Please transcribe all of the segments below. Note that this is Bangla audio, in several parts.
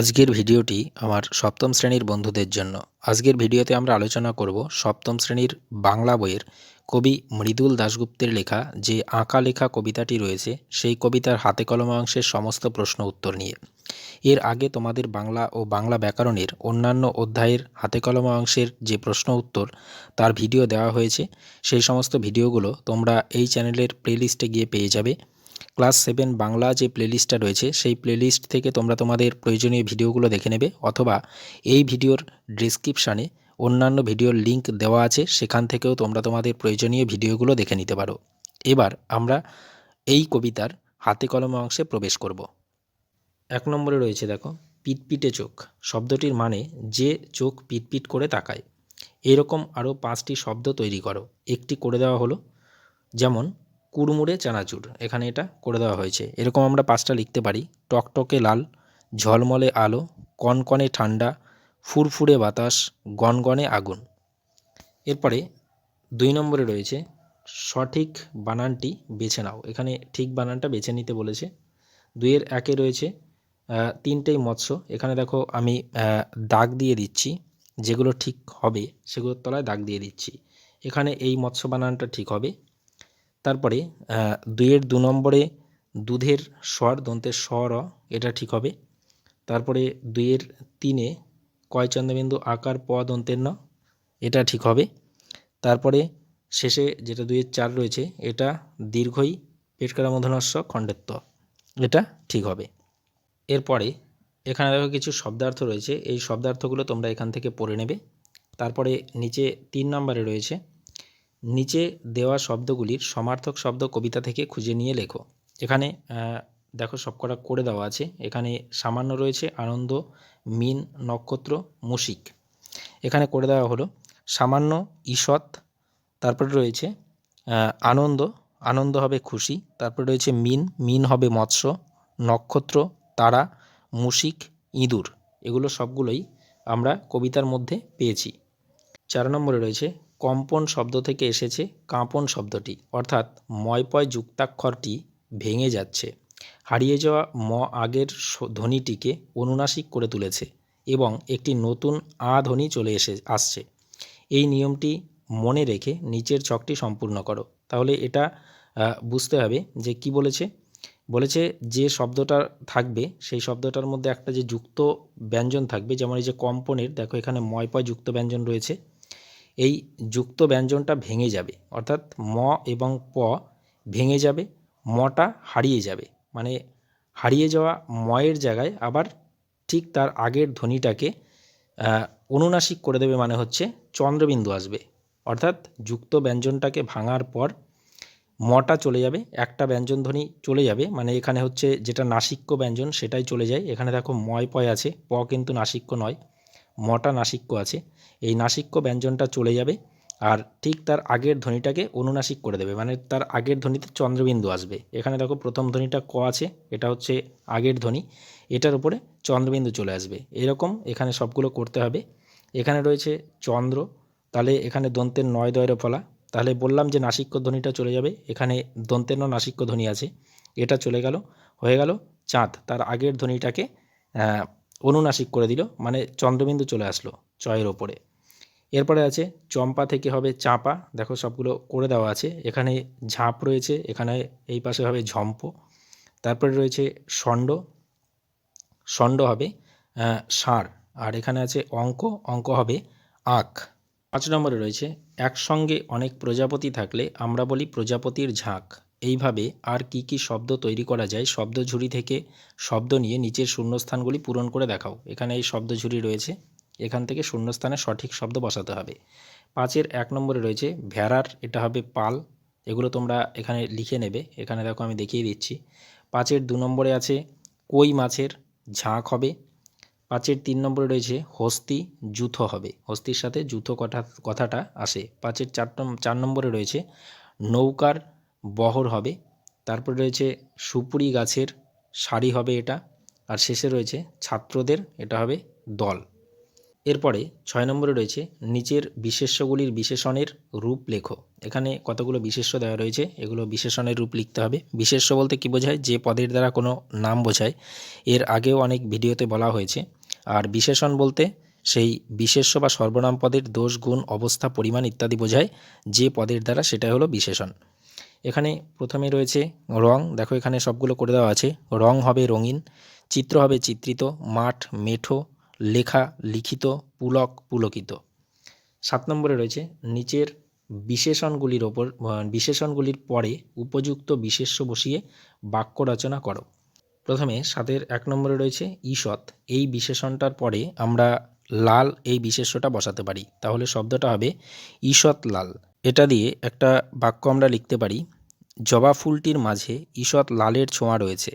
আজকের ভিডিওটি আমার সপ্তম শ্রেণির বন্ধুদের জন্য। আজকের ভিডিওতে আমরা আলোচনা করব সপ্তম শ্রেণির বাংলা বইয়ের কবি মৃদুল দাশগুপ্তের লেখা যে আঁকা লেখা কবিতাটি রয়েছে, সেই কবিতার হাতে কলমে অংশের সমস্ত প্রশ্ন উত্তর নিয়ে। এর আগে তোমাদের বাংলা ও বাংলা ব্যাকরণের অন্যান্য অধ্যায়ের হাতে কলমে অংশের যে প্রশ্ন উত্তর, তার ভিডিও দেওয়া হয়েছে। সেই সমস্ত ভিডিওগুলো তোমরা এই চ্যানেলের প্লেলিস্টে গিয়ে পেয়ে যাবে। ক্লাস সেভেন বাংলা যে প্লেলিস্টটা রয়েছে, সেই প্লেলিস্ট থেকে তোমরা তোমাদের প্রয়োজনীয় ভিডিওগুলো দেখে নেবে অথবা এই ভিডিওর ডিসক্রিপশানে অন্যান্য ভিডিওর লিংক দেওয়া আছে, সেখান থেকেও তোমরা তোমাদের প্রয়োজনীয় ভিডিওগুলো দেখে নিতে পারো। এবার আমরা এই কবিতার হাতে কলমে অংশে প্রবেশ করব। এক নম্বরে রয়েছে দেখো, পিটপিটে চোখ শব্দটির মানে যে চোখ পিটপিট করে তাকায়। এরকম আরও পাঁচটি শব্দ তৈরি করো। একটি করে দেওয়া হলো, যেমন কুড়মুড়ে চানাচুর। এখানে এটা করে দেওয়া হয়েছে। এরকম আমরা পাঁচটা লিখতে পারি। টকটকে লাল, ঝলমলে আলো, কনকনে ঠান্ডা, ফুরফুরে বাতাস, গনগনে আগুন। এরপরে দুই নম্বরে রয়েছে, সঠিক বানানটি বেছে নাও। এখানে ঠিক বানানটা বেছে নিতে বলেছে। দুইয়ের একে রয়েছে তিনটেই মৎস্য। এখানে দেখো আমি দাগ দিয়ে দিচ্ছি। যেগুলো ঠিক হবে, সেগুলোর তলায় দাগ দিয়ে দিচ্ছি। এখানে এই মৎস্য বানানটা ঠিক হবে। তারপরে দুইয়ের দু নম্বরে দুধের স্বর, দন্তের স্বর, এটা ঠিক হবে। তারপরে দুইয়ের তিনে কয় চন্দ্রবিন্দু আকার, প, দন্তের ন, এটা ঠিক হবে। তারপরে শেষে যেটা দুইয়ের চার রয়েছে, এটা দীর্ঘই পেটকারা মধনস্য খণ্ডত্ব, এটা ঠিক হবে। এরপরে এখানে দেখো কিছু শব্দার্থ রয়েছে, এই শব্দার্থগুলো তোমরা এখান থেকে পড়ে নেবে। তারপরে নিচে তিন নম্বরে রয়েছে নিচে দেওয়া শব্দগুলির সমার্থক শব্দ কবিতা থেকে খুঁজে নিয়ে লেখো। এখানে দেখো সবকটা করে দেওয়া আছে। এখানে সামান্য রয়েছে আনন্দ, মিন, নক্ষত্র, মুশিক। এখানে করে দেওয়া হলো, সামান্য ঈষৎ, তারপরে রয়েছে আনন্দ আনন্দ হবে খুশি, তারপরে রয়েছে মিন মিন হবে মৎস্য, নক্ষত্র, তারা, মুশিক, ইঁদুর। এগুলো সবগুলোই আমরা কবিতার মধ্যে পেয়েছি। চার নম্বরে রয়েছে কম্পন শব্দ থেকে এসেছে কাঁপন শব্দটি, অর্থাৎ ময়পয় যুক্তাক্ষরটি ভেঙে যাচ্ছে। হারিয়ে যাওয়া ম আগের ধ্বনিটিকে অনুনাসিক করে তুলেছে এবং একটি নতুন আ ধ্বনি চলে এসে, আসছে। এই নিয়মটি মনে রেখে নিচের ছকটি সম্পূর্ণ করো। তাহলে এটা বুঝতে হবে যে কি বলেছে। বলেছে যে শব্দটা থাকবে, সেই শব্দটার মধ্যে একটা যে যুক্ত ব্যঞ্জন থাকবে, যেমন এই যে কম্পনের, দেখো এখানে ময়পয় যুক্ত ব্যঞ্জন রয়েছে। এই যুক্ত ব্যঞ্জনটা ভেঙে যাবে। অর্থাৎ ম এবং প ভেঙে যাবে, মটা হারিয়ে যাবে। মানে হারিয়ে যাওয়া ময়ের জায়গায় আবার ঠিক তার আগের ধ্বনিটাকে অনুনাসিক করে দেবে মানে হচ্ছে চন্দ্রবিন্দু আসবে। অর্থাৎ যুক্ত ব্যঞ্জনটাকে ভাঙার পর মটা চলে যাবে, একটা ব্যঞ্জন ধ্বনি চলে যাবে। মানে এখানে হচ্ছে যেটা নাসিক্য ব্যঞ্জন সেটাই চলে যায়। এখানে দেখো ময় পয় আছে, প কিন্তু নাসিক্য নয়। মটা নাসিক্য আছে। এই নাসিক্য ব্যঞ্জনটা চলে যাবে আর ঠিক তার আগের ধ্বনিটাকে অনুনাসিক করে দেবে। মানে তার আগের ধ্বনিতে চন্দ্রবিন্দু আসবে। এখানে দেখো প্রথম ধ্বনিটা ক আছে, এটা হচ্ছে আগের ধ্বনি। এটার উপরে চন্দ্রবিন্দু চলে আসবে। এরকম এখানে সবগুলো করতে হবে। এখানে রয়েছে চন্দ্র, তাহলে এখানে দন্তের নয় দয়ের ফলা। তাহলে বললাম যে নাসিক্য ধ্বনিটা চলে যাবে, এখানে দন্তের ন নাসিক্য ধ্বনি আছে। এটা চলে গেল, হয়ে গেল চাঁদ। তার আগের ধ্বনিটাকে অনুনাসিক করে দিল মানে চন্দ্রবিন্দু চলে আসলো চয়ের ওপরে। এরপরে আছে, চম্পা থেকে হবে চাঁপা, দেখো সবগুলো করে দেওয়া আছে। এখানে ঝাঁপ রয়েছে, এখানে এই পাশে হবে ঝম্প। তারপরে রয়েছে ষণ্ড ষণ্ড হবে ষাঁড়। আর এখানে আছে অঙ্ক অঙ্ক হবে আখ। পাঁচ নম্বরে রয়েছে, একসঙ্গে অনেক প্রজাপতি থাকলে আমরা বলি প্রজাপতির ঝাঁক। এইভাবে আর কি কি শব্দ তৈরি করা যায়, শব্দ ঝুড়ি থেকে শব্দ নিয়ে নিচের শূন্যস্থানগুলি পূরণ করে দেখাও। এখানে এই শব্দ ঝুড়ি রয়েছে। এখান থেকে শূন্যস্থানে সঠিক শব্দ বসাতে হবে। পাঁচের এক নম্বরে রয়েছে ভেড়ার, এটা হবে পাল। এগুলো তোমরা এখানে লিখে নেবে। এখানে দেখো আমি দেখিয়ে দিচ্ছি। পাঁচের দু নম্বরে আছে কই মাছের ঝাঁক হবে। পাঁচের তিন নম্বরে রয়েছে হস্তি যুথ হবে। হস্তির সাথে যুথ কথা, কথাটা আসে। পাঁচের চার চার নম্বরে রয়েছে নৌকার বহর হবে। তারপরে রয়েছে সুপুরি গাছের সারি হবে এটা। আর শেষে রয়েছে ছাত্রদের, এটা হবে দল। এরপরে ছয় নম্বরে রয়েছে নিচের বিশেষ্যগুলির বিশেষণের রূপ লেখো। এখানে কতগুলো বিশেষ্য দেওয়া রয়েছে, এগুলো বিশেষণের রূপ লিখতে হবে। বিশেষ্য বলতে কী বোঝায়? যে পদের দ্বারা কোনো নাম বোঝায়। এর আগেও অনেক ভিডিওতে বলা হয়েছে। আর বিশেষণ বলতে সেই বিশেষ্য বা সর্বনাম পদের দোষ, গুণ, অবস্থা, পরিমাণ ইত্যাদি বোঝায়। যে পদের দ্বারা সেটা হলো বিশেষণ। এখানে প্রথমে রয়েছে রং। দেখো এখানে সবগুলো করে দেওয়া আছে। রং হবে রঙিন, চিত্র হবে চিত্রিত, মাঠ মেঠো, লেখা লিখিত, পুলক পুলকিত। সাত নম্বরে রয়েছে, নিচের বিশেষণগুলির ওপর বিশেষণগুলির পরে উপযুক্ত বিশেষ্য বসিয়ে বাক্য রচনা করো। প্রথমে সাতের এক নম্বরে রয়েছে, ঈষৎ, এই বিশেষণটার পরে আমরা লাল এই বিশেষ্যটা বসাতে পারি। তাহলে শব্দটা হবে ঈষৎ লাল এটা দিয়ে একটা বাক্য আমরা লিখতে পারি, জবা ফুলটির মাঝে ঈষৎ লালের ছোঁয়া রয়েছে।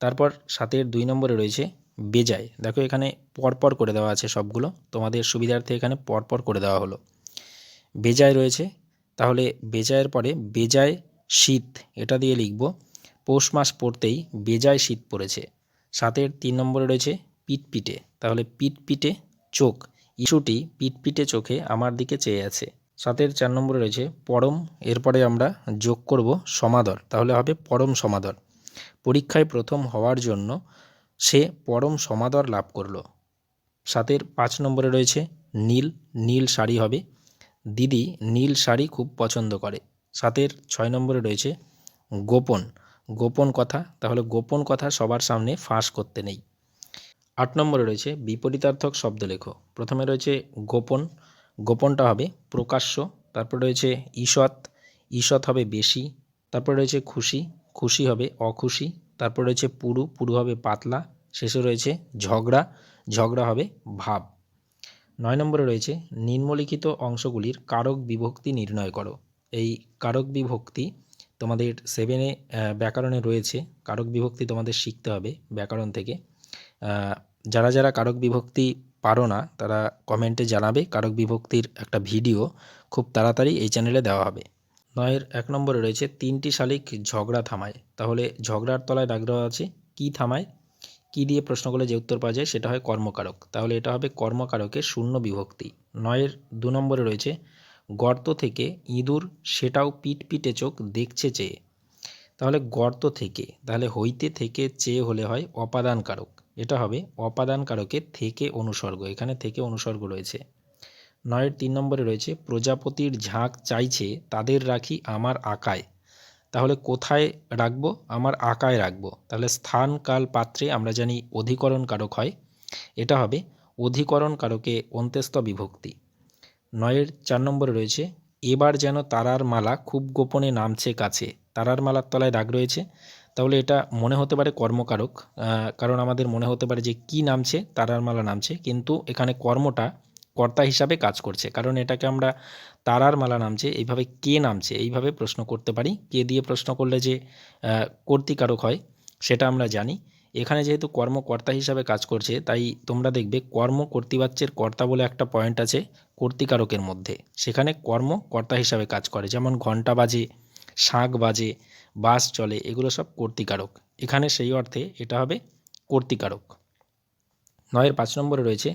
তারপর সাতের দুই নম্বরে রয়েছে, বেজায়। দেখো এখানে পরপর করে দেওয়া আছে সবগুলো, তোমাদের সুবিধার্থে এখানে পরপর করে দেওয়া হলো। বেজায় রয়েছে, তাহলে বেজায়ের পরে বেজায় শীত। এটা দিয়ে লিখব, পৌষ মাস পড়তেই বেজায় শীত পড়েছে। সাতের তিন নম্বরে রয়েছে, পিটপিটে। তাহলে পিটপিটে চোখ। ইস্যুটি পিটপিটে চোখে আমার দিকে চেয়ে আছে। সাতের চার নম্বরে রয়েছে পরম, এরপরে আমরা যোগ করব সমাদর, তাহলে হবে পরম সমাদর। পরীক্ষায় প্রথম হওয়ার জন্য সে পরম সমাদর লাভ করল। সাতের পাঁচ নম্বরে রয়েছে নীল নীল শাড়ি হবে। দিদি নীল শাড়ি খুব পছন্দ করে। সাতের ছয় নম্বরে রয়েছে গোপন গোপন কথা, তাহলে গোপন কথা সবার সামনে ফাঁস করতে নেই। আট নম্বরে রয়েছে বিপরীতার্থক শব্দ লেখো প্রথমে রয়েছে গোপন গোপনটা হবে প্রকাশ্য, তারপর রয়েছে ঈষৎ ঈষৎ হবে বেশি, তারপর রয়েছে খুশি খুশি হবে অখুশি, তারপর রয়েছে পুরু পুরু হবে পাতলা, শেষে রয়েছে ঝগড়া ঝগড়া হবে ভাব। নয় নম্বরে রয়েছে নিম্নলিখিত অংশগুলির কারক বিভক্তি নির্ণয় করো। এই কারক বিভক্তি তোমাদের সেভেনে ব্যাকরণে রয়েছে, কারক বিভক্তি তোমাদের শিখতে হবে ব্যাকরণ থেকে। যারা যারা কারক বিভক্তি পারো না, তারা কমেন্টে জানাবে কারক বিভক্তির একটা ভিডিও, খুব তাড়াতাড়ি এই চ্যানেলে দেওয়া হবে। নয়ের এক নম্বরে রয়েছে, তিনটি শালিক ঝগড়া থামায়। তাহলে ঝগড়ার তলায় দাগ দেওয়া আছে, কি থামায়? কি দিয়ে প্রশ্ন করলে যে উত্তর পাওয়া যায়, সেটা হয় কর্মকারক। তাহলে এটা হবে কর্মকারকের শূন্য বিভক্তি। নয়ের দু নম্বরে রয়েছে, গর্ত থেকে ইঁদুর সেটাও পিট পিটে চোখ দেখছে চেয়ে। তাহলে গর্ত থেকে, তাহলে হইতে থেকে চেয়ে হলে হয় অপাদান কারক এটা হবে অপাদান কারকের থেকে অনুসর্গ, এখানে থেকে অনুসর্গ রয়েছে। নয়ের তিন নম্বরে রয়েছে, প্রজাপতির ঝাঁক চাইছে তাদের রাখি আমার আকায়। তাহলে কোথায় রাখব? আমার আকায় রাখব। তাহলে স্থান, কাল, পাত্রে আমরা জানি অধিকরণ কারক হয়। এটা হবে অধিকরণ কারকে অন্ত্যেস্ত বিভক্তি। নয়ের চার নম্বরে রয়েছে, এবার যেন তারার মালা খুব গোপনে নামছে কাছে। তারার মালার তলায় দাগ রয়েছে। তাহলে এটা মনে হতে পারে কর্মকারক কারণ আমাদের মনে হতে পারে যে কি নামছে তারার মালা নামছে, কিন্তু এখানে কর্মটা কর্তা হিসাবে কাজ করছে। কারণ এটাকে আমরা তারার মালা নামছে, এইভাবে কে নামছে, এইভাবে প্রশ্ন করতে পারি। কে দিয়ে প্রশ্ন করলে যে কর্তিকারক হয়, সেটা আমরা জানি। এখানে যেহেতু কর্মকর্তা হিসাবে কাজ করছে, তাই তোমরা দেখবে কর্ম কর্তৃবাচ্যের কর্তা বলে একটা পয়েন্ট আছে কর্তিকারকের মধ্যে। সেখানে কর্ম কর্তা হিসাবে কাজ করে। যেমন ঘণ্টা বাজে, শাঁখ বাজে বাস চলে, এগুলো সব কর্তিকারক। এখানে সেই অর্থে এটা হবে কর্তিকারক। নয়ের পাঁচ নম্বরে রয়েছে,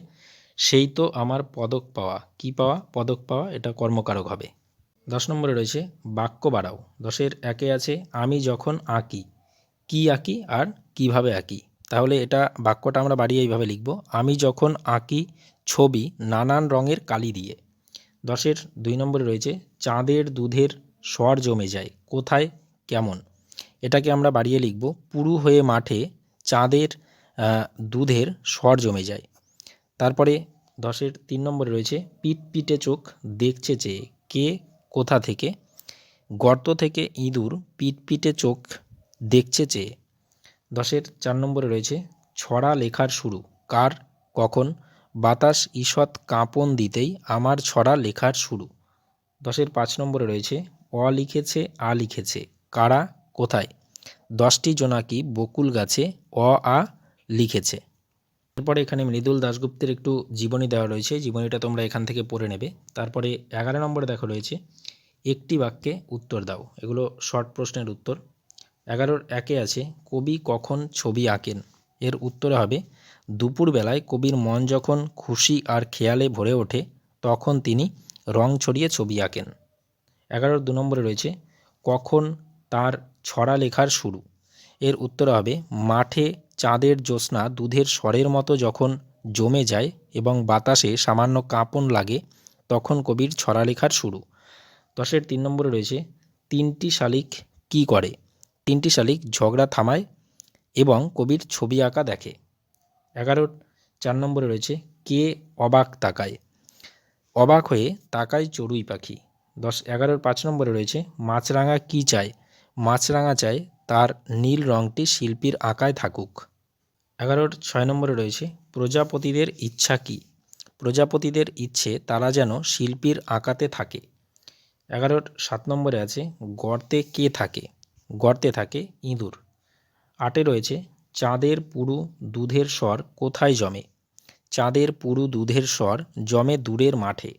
সেই তো আমার পদক পাওয়া। কি পাওয়া? পদক পাওয়া, এটা কর্মকারক হবে। দশ নম্বরে রয়েছে, বাক্য বাড়াও। দশের একে আছে, আমি যখন আঁকি। কি আঁকি আর কীভাবে আঁকি? তাহলে এটা বাক্যটা আমরা বাড়িয়ে এইভাবে লিখব, আমি যখন আঁকি ছবি নানান রঙের কালি দিয়ে। দশের দুই নম্বরে রয়েছে, চাঁদের দুধের স্বর জমে যায়, কোথায় কেমন? এটাকে আমরা বাড়িয়ে লিখব, পুরু হয়ে মাঠে চাঁদের দুধের স্বর জমে যায়। তারপরে দশের তিন নম্বরে রয়েছে পিট পিটে চোখ দেখছে চেয়ে কে কোথা থেকে, গর্ত থেকে ইঁদুর পিট পিটে চোখ দেখছে চেয়ে দশের চার নম্বরে রয়েছে, ছড়া লেখার শুরু, কার, কখন, বাতাস, ঈষৎ, কাঁপন দিতেই আমার ছড়া লেখার শুরু। দশের পাঁচ নম্বরে রয়েছে, অ লিখেছে, আ লিখেছে। কারা, কোথায়? দশটি জোনাকি বকুল গাছে অ, আ লিখেছে। তারপরে এখানে মৃদুল দাশগুপ্তের একটু জীবনী দেওয়া রয়েছে। জীবনীটা তোমরা এখান থেকে পড়ে নেবে। তারপরে এগারো নম্বরে দেখা রয়েছে, একটি বাক্যে উত্তর দাও। এগুলো শর্ট প্রশ্নের উত্তর। এগারোর একে আছে, কবি কখন ছবি আঁকেন? এর উত্তরে হবে, দুপুরবেলায় কবির মন যখন খুশি আর খেয়ালে ভরে ওঠে, তখন তিনি রং ছড়িয়ে ছবি আঁকেন। এগারোর দু নম্বরে রয়েছে, কখন তার ছড়া লেখার শুরু। এর উত্তর হবে, মাঠে চাঁদের জ্যোৎস্না দুধের স্বরের মতো যখন জমে যায় এবং বাতাসে সামান্য কাঁপন লাগে, তখন কবির ছড়া লেখার শুরু। দশের তিন নম্বরে রয়েছে, তিনটি শালিক কি করে? তিনটি শালিক ঝগড়া থামায় এবং কবির ছবি আঁকা দেখে। এগারোর চার নম্বরে রয়েছে, কে অবাক তাকায়? অবাক হয়ে তাকায় চড়ুই পাখি। দশ, এগারোর পাঁচ নম্বরে রয়েছে, মাছরাঙা কি চায়? মাছরাঙা চায় তার নীল রঙটি শিল্পীর আঁকায় থাকুক। এগারোর ছয় নম্বরে রয়েছে, প্রজাপতিদের ইচ্ছা কী? প্রজাপতিদের ইচ্ছে, তারা যেন শিল্পীর আঁকাতে থাকে। এগারোর সাত নম্বরে আছে, গর্তে কে থাকে? গর্তে থাকে ইঁদুর। আটে রয়েছে, চাঁদের পুরু দুধের স্বর কোথায় জমে? চাঁদের পুরু দুধের স্বর জমে দূরের মাঠে।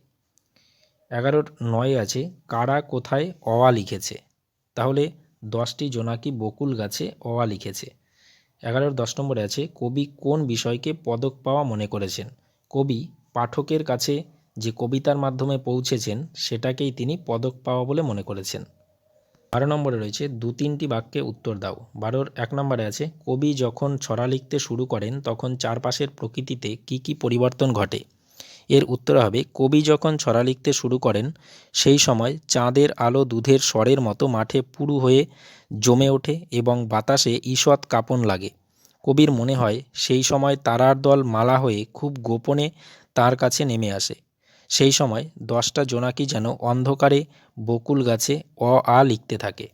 এগারোর নয় আছে, কারা কোথায় অওয়া লিখেছে? তাহলে দশটি জোনাকি বকুল গাছে অওয়া লিখেছে। এগারোর দশ নম্বরে আছে, কবি কোন বিষয়কে পদক পাওয়া মনে করেছেন? কবি পাঠকের কাছে যে কবিতার মাধ্যমে পৌঁছেছেন, সেটাকেই তিনি পদক পাওয়া বলে মনে করেছেন। বারো নম্বরে রয়েছে, দু তিনটি বাক্যে উত্তর দাও। বারোর এক নম্বরে আছে, কবি যখন ছড়া লিখতে শুরু করেন, তখন চারপাশের প্রকৃতিতে কি কি পরিবর্তন ঘটে? এর উত্তর হবে, কবি যখন ছড়া লিখতে শুরু করেন, সেই সময় চাঁদের আলো দুধের স্বরের মতো মাঠে পুরু হয়ে জমে ওঠে এবং বাতাসে ঈষৎ কাঁপন লাগে। কবির মনে হয়, সেই সময় তারার দল মালা হয়ে খুব গোপনে তার কাছে নেমে আসে। সেই সময় দশটা জোনাকি যেন অন্ধকারে বকুল গাছে অ আ লিখতে থাকে।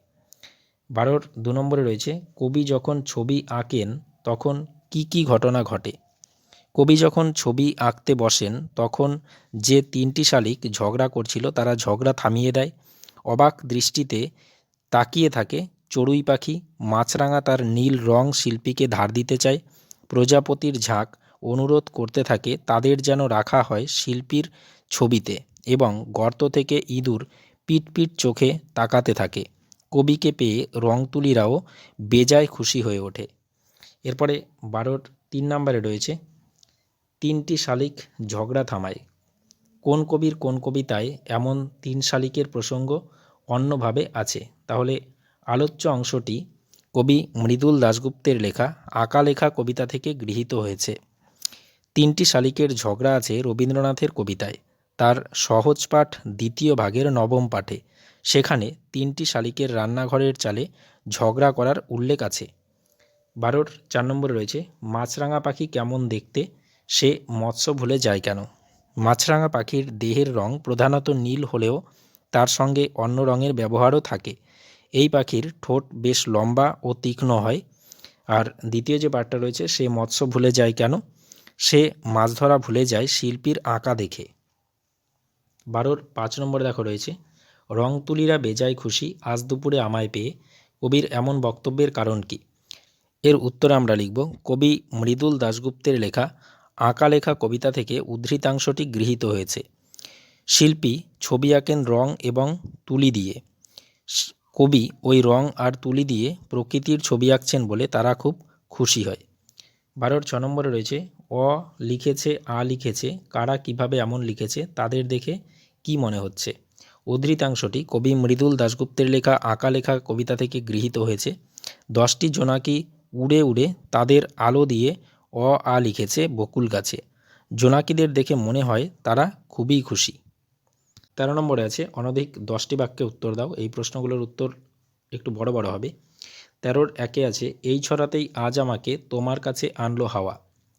বারোর দু নম্বরে রয়েছে, কবি যখন ছবি আঁকেন, তখন কি কি ঘটনা ঘটে? কবি যখন ছবি আঁকতে বসেন, তখন যে তিনটি শালিক ঝগড়া করছিল তারা ঝগড়া থামিয়ে দেয়। অবাক দৃষ্টিতে তাকিয়ে থাকে, চড়ুই পাখি মাছরাঙা তার নীল রং শিল্পীকে ধার দিতে চায়। প্রজাপতির ঝাঁক অনুরোধ করতে থাকে, তাদের যেন রাখা হয় শিল্পীর ছবিতে এবং গর্ত থেকে ইঁদুর পিটপিট চোখে তাকাতে থাকে। কবিকে পেয়ে রং তুলিরাও বেজায় খুশি হয়ে ওঠে। এরপরে বারোর তিন নম্বরে রয়েছে তিনটি শালিক ঝগড়া থামায়। কোন কবির কোন কবিতায় এমন তিন শালিকের প্রসঙ্গ অন্যভাবে আছে? তাহলে আলোচ্য অংশটি কবি মৃদুল দাশগুপ্তের লেখা আঁকা লেখা কবিতা থেকে গৃহীত হয়েছে। তিনটি শালিকের ঝগড়া আছে রবীন্দ্রনাথের কবিতায়। তার সহজ পাঠ দ্বিতীয় ভাগের নবম পাঠে। সেখানে তিনটি শালিকের রান্নাঘরের চালে ঝগড়া করার উল্লেখ আছে। বারোর চার নম্বরে রয়েছে, মাছরাঙা পাখি কেমন দেখতে? সে মৎস্য ভুলে যায় কেন? মাছরাঙা পাখির দেহের রং প্রধানত নীল হলেও তার সঙ্গে অন্য রঙের ব্যবহারও থাকে। এই পাখির ঠোঁট বেশ লম্বা ও তীক্ষ্ণ হয়। আর দ্বিতীয় যে পাঠটা রয়েছে, সে মৎস্য ভুলে যায় কেন? সে মাছ ধরা ভুলে যায় শিল্পীর আঁকা দেখে। বারোর পাঁচ নম্বরে দেখো রয়েছে, রং তুলিরা বেজায় খুশি, আজ দুপুরে আমায় পেয়ে। কবির এমন বক্তব্যের কারণ কি? এর উত্তরে আমরা লিখব, কবি মৃদুল দাশগুপ্তের লেখা আঁকা লেখা কবিতা থেকে উদ্ধৃতাংশটি গৃহীত হয়েছে। শিল্পী ছবি আঁকেন রং এবং তুলি দিয়ে। কবি ওই রং আর তুলি দিয়ে প্রকৃতির ছবি আঁকছেন বলে তারা খুব খুশি হয়। বারোর ছ নম্বরে রয়েছে, অ লিখেছে, আ লিখেছে, কারা কীভাবে এমন লিখেছে, তাদের দেখে কি মনে হচ্ছে? উদ্ধৃতাংশটি কবি মৃদুল দাশগুপ্তের লেখা আঁকা লেখা কবিতা থেকে গৃহীত হয়েছে। দশটি জোনাকি উড়ে উড়ে তাদের আলো দিয়ে অ আ লিখেছে বকুল গাছে। জোনাকিদের দেখে মনে হয় তারা খুবই খুশি। তেরো নম্বরে আছে, অনধিক দশটি বাক্যে উত্তর দাও। এই প্রশ্নগুলোর উত্তর একটু বড় বড় হবে। তেরোর একে আছে, এই ছড়াতেই আজ আমাকে তোমার কাছে আনলো হাওয়া।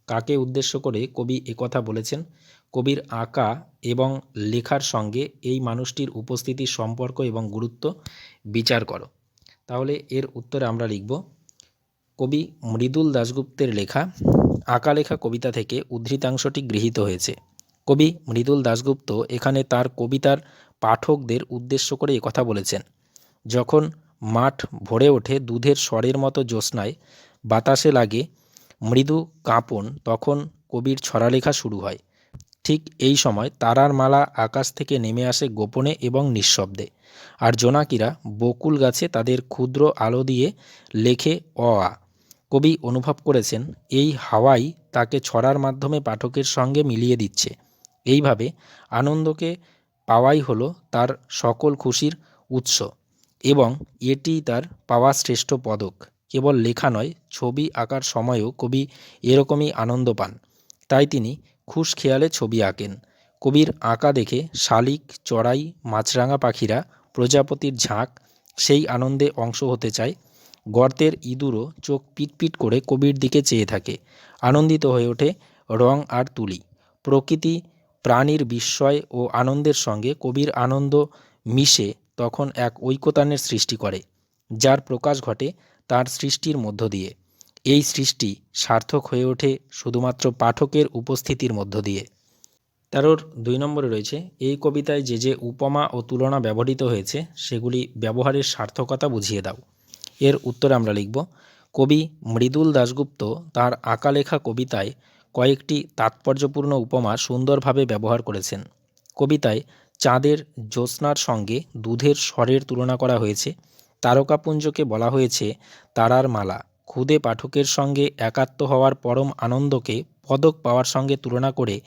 কাকে উদ্দেশ্য করে কবি একথা বলেছেন? কবির আঁকা এবং লেখার সঙ্গে এই মানুষটির উপস্থিতির সম্পর্ক এবং গুরুত্ব বিচার করো। তাহলে এর উত্তরে আমরা লিখব, কবি মৃদুল দাশগুপ্তের লেখা আঁকা লেখা কবিতা থেকে উদ্ধৃতাংশটি গৃহীত হয়েছে। কবি মৃদুল দাশগুপ্ত এখানে তার কবিতার পাঠকদের উদ্দেশ্য করে কথা বলেছেন। যখন মাঠ ভরে ওঠে দুধের স্বরের মতো জ্যোৎস্নায়, বাতাসে লাগে মৃদু কাঁপন, তখন কবির ছড়ালেখা শুরু হয়। ঠিক এই সময় তারার মালা আকাশ থেকে নেমে আসে গোপনে এবং নিঃশব্দে। আর জোনাকিরা বকুল গাছে তাদের ক্ষুদ্র আলো দিয়ে লেখে অ আ কবি অনুভব করেছেন, এই হাওয়াই তাকে ছড়ার মাধ্যমে পাঠকের সঙ্গে মিলিয়ে দিচ্ছে। এইভাবে আনন্দকে পাওয়াই হলো তার সকল খুশির উৎস এবং এটিই তার পাওয়া শ্রেষ্ঠ পদক। কেবল লেখা নয়, ছবি আঁকার সময়ও কবি এরকমই আনন্দ পান। তাই তিনি খুশ খেয়ালে ছবি আঁকেন। কবির আঁকা দেখে শালিক, চড়াই, মাছরাঙা পাখিরা, প্রজাপতির ঝাঁক, সেই আনন্দে অংশ হতে চায় গর্তের ইঁদুরও চোখ পিটপিট করে কবির দিকে চেয়ে থাকে। আনন্দিত হয়ে ওঠে রং আর তুলি। প্রকৃতি, প্রাণীর বিস্ময় ও আনন্দের সঙ্গে কবির আনন্দ মিশে তখন এক ঐকতানের সৃষ্টি করে, যার প্রকাশ ঘটে তার সৃষ্টির মধ্য দিয়ে। এই সৃষ্টি সার্থক হয়ে ওঠে শুধুমাত্র পাঠকের উপস্থিতির মধ্য দিয়ে। তেরোর দুই নম্বরে রয়েছে, এই কবিতায় যে যে উপমা ও তুলনা ব্যবহৃত হয়েছে, সেগুলি ব্যবহারের সার্থকতা বুঝিয়ে দাও। এর উত্তরে আমরা লিখব, কবি মৃদুল দাশগুপ্ত তার আঁকা লেখা কবিতায় কয়েকটি তাৎপর্যপূর্ণ উপমা সুন্দরভাবে ব্যবহার করেছেন। কবিতায় চাঁদের জ্যোৎস্নার সঙ্গে দুধের স্বরের তুলনা করা হয়েছে। তারকাপুঞ্জকে বলা হয়েছে তারার মালা। ক্ষুদে পাঠকের সঙ্গে একাত্ম হওয়ার পরম আনন্দকে পদক পাওয়ার সঙ্গে তুলনা করে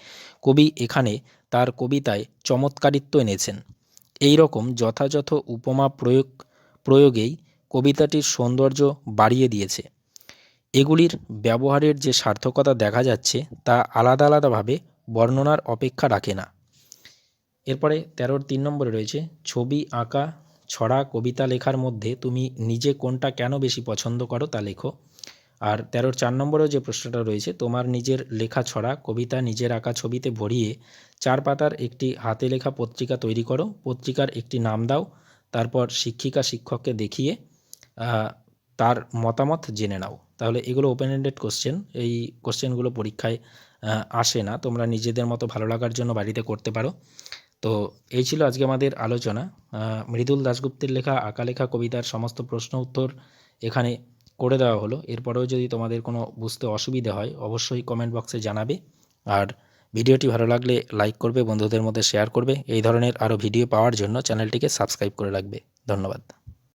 কবি এখানে তার কবিতায় চমৎকারিত্ব এনেছেন। এই রকম যথাযথ উপমা প্রয়োগ প্রয়োগেই কবিতাটির সৌন্দর্য বাড়িয়ে দিয়েছে। এগুলির ব্যবহারের যে সার্থকতা দেখা যাচ্ছে তা আলাদা আলাদাভাবে বর্ণনার অপেক্ষা রাখে না। এরপরে তেরোর তিন নম্বরে রয়েছে, ছবি আঁকা, ছড়া কবিতা লেখার মধ্যে তুমি নিজে কোনটা কেন বেশি পছন্দ করো তা লেখো। আর তেরোর চার নম্বরেও যে প্রশ্নটা রয়েছে, তোমার নিজের লেখা ছড়া, কবিতা নিজের আঁকা ছবিতে ভরিয়ে চার পাতার একটি হাতে লেখা পত্রিকা তৈরি করো, পত্রিকার একটি নাম দাও, তারপর শিক্ষিকা শিক্ষককে দেখিয়ে তার মতামত জেনে নাও। তাহলে এগুলো ওপেন এন্ডেড কোশ্চেন এই কোশ্চেনগুলো পরীক্ষায় আসে না। তোমরা নিজেদের মতো ভালো লাগার জন্য বাড়িতে করতে পারো। তো এই ছিল আজকে আমাদের আলোচনা। মৃদুল দাশগুপ্তের লেখা, আঁকা লেখা, কবিতার সমস্ত প্রশ্ন উত্তর এখানে করে দেওয়া হলো। এরপরেও যদি তোমাদের কোনো বুঝতে অসুবিধে হয়, অবশ্যই কমেন্ট বক্সে জানাবে। আর ভিডিওটি ভালো লাগলে লাইক করবে, বন্ধুদের মধ্যে শেয়ার করবে। এই ধরনের আরও ভিডিও পাওয়ার জন্য চ্যানেলটিকে সাবস্ক্রাইব করে রাখবে। ধন্যবাদ।